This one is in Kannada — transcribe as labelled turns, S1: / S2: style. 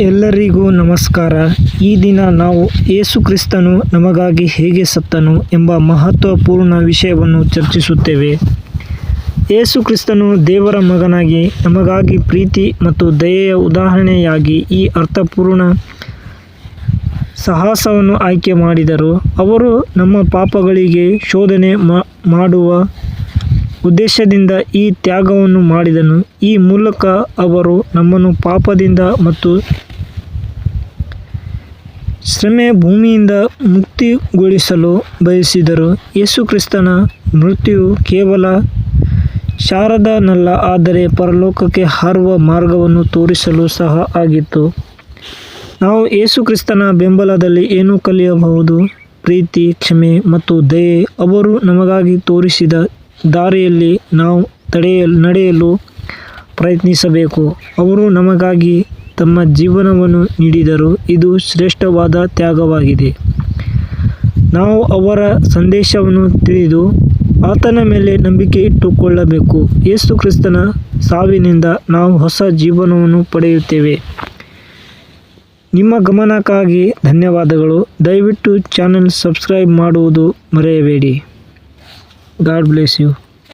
S1: ಎಲ್ಲರಿಗೂ ನಮಸ್ಕಾರ. ಈ ದಿನ ನಾವು ಯೇಸು ಕ್ರಿಸ್ತನು ನಮಗಾಗಿ ಹೇಗೆ ಸತ್ತನು ಎಂಬ ಮಹತ್ವಪೂರ್ಣ ವಿಷಯವನ್ನು ಚರ್ಚಿಸುತ್ತೇವೆ. ಯೇಸು ಕ್ರಿಸ್ತನು ದೇವರ ಮಗನಾಗಿ ನಮಗಾಗಿ ಪ್ರೀತಿ ಮತ್ತು ದಯೆಯ ಉದಾಹರಣೆಯಾಗಿ ಈ ಅರ್ಥಪೂರ್ಣ ಸಾಹಸವನ್ನು ಆಯ್ಕೆ ಮಾಡಿದರು. ಅವರು ನಮ್ಮ ಪಾಪಗಳಿಗೆ ಶೋಧನೆ ಮಾಡುವ ಉದ್ದೇಶದಿಂದ ಈ ತ್ಯಾಗವನ್ನು ಮಾಡಿದನು. ಈ ಮೂಲಕ ಅವರು ನಮ್ಮನ್ನು ಪಾಪದಿಂದ ಮತ್ತು ಶ್ರಮೆ ಭೂಮಿಯಿಂದ ಮುಕ್ತಿಗೊಳಿಸಲು ಬಯಸಿದರು ಯೇಸು ಕ್ರಿಸ್ತನ ಮೃತ್ಯು ಕೇವಲ ಶಾರದನಲ್ಲ, ಆದರೆ ಪರಲೋಕಕ್ಕೆ ಹಾರುವ ಮಾರ್ಗವನ್ನು ತೋರಿಸಲು ಸಹ ಆಗಿತ್ತು. ನಾವು ಯೇಸು ಕ್ರಿಸ್ತನ ಬೆಂಬಲದಲ್ಲಿ ಏನು ಕಲಿಯಬಹುದು. ಪ್ರೀತಿ, ಕ್ಷಮೆ ಮತ್ತು ದಯೆ ಅವರು ನಮಗಾಗಿ ತೋರಿಸಿದ ದಾರಿಯಲ್ಲಿ ನಾವು ತಡೆಯಲು ನಡೆಯಲು ಪ್ರಯತ್ನಿಸಬೇಕು. ಅವರು ನಮಗಾಗಿ ತಮ್ಮ ಜೀವನವನ್ನು ನೀಡಿದರು ಇದು ಶ್ರೇಷ್ಠವಾದ ತ್ಯಾಗವಾಗಿದೆ. ನಾವು ಅವರ ಸಂದೇಶವನ್ನು ತಿಳಿದು ಆತನ ಮೇಲೆ ನಂಬಿಕೆ ಇಟ್ಟುಕೊಳ್ಳಬೇಕು. ಯೇಸು ಕ್ರಿಸ್ತನ ಸಾವಿನಿಂದ ನಾವು ಹೊಸ ಜೀವನವನ್ನು ಪಡೆಯುತ್ತೇವೆ. ನಿಮ್ಮ ಗಮನಕ್ಕಾಗಿ ಧನ್ಯವಾದಗಳು. ದಯವಿಟ್ಟು ಚಾನೆಲ್ ಸಬ್ಸ್ಕ್ರೈಬ್ ಮಾಡುವುದು ಮರೆಯಬೇಡಿ. God bless you.